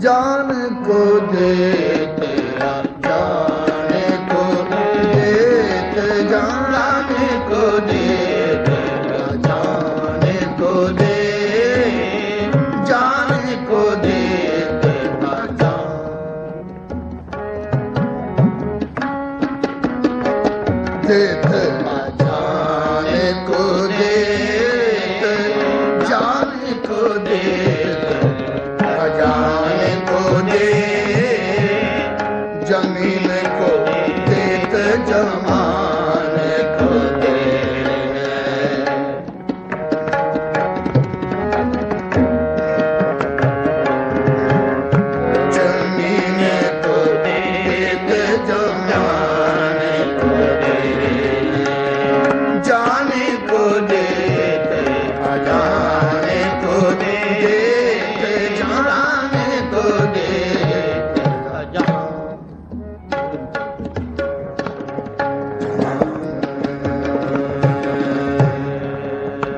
ਜਾਨ ਕੋ ਦੇ ਤੇਰਾ ਜਾਣੇ ਕੋ ਦੇ ਤੇ ਜਾਣੇ ਕੋ ਦੇ ਤੇਰਾ ਜਾਣੇ ਕੋ ਦੇ ਜਾਣੇ ਕੋ ਦੇ ਤੇਰਾ, ਜਾਨ ਦੇ ਤੇਰਾ ਜਾਣੇ ਕੋ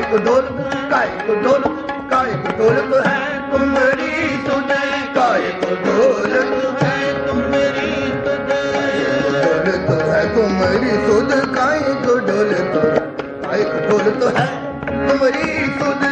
ਕਾਇ ਕੋ ਦੌਲਤ ਕਾਇ ਕੋ ਦੌਲਤ ਕਾਇ ਕੋ ਦੌਲਤ ਹੈ ਤੁਮਰੀ ਤੁਝੇ। ਕਾਇ ਕੋ ਦੌਲਤ ਹੈ ਤੁਮਰੀ ਤੁਝੇ ਦੌਲਤ ਹੈ ਹੈ ਤੁਮਰੀ ਸੁਧ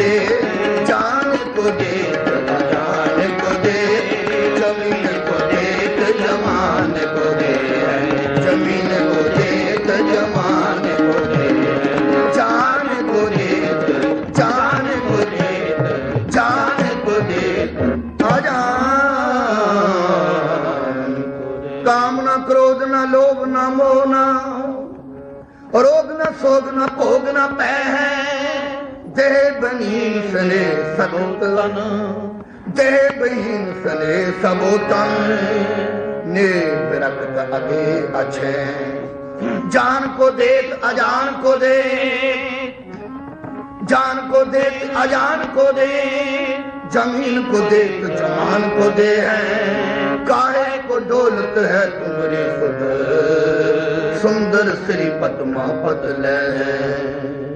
دے جان کو دے جان کو دے زمین کو دے کام نہ کرود، نہ لوب نہ موہ نہ، روگ نہ دے سنے سبوتن دے بہن سنے سبوتن جان کو دیکھ، اجان کو دے جان کو دیکھ، اجان کو دے جمین کو دیکھ جمان کو دے ہے کائے کو ڈولت ہے تمری خود۔ سندر سری پت ماں پت لے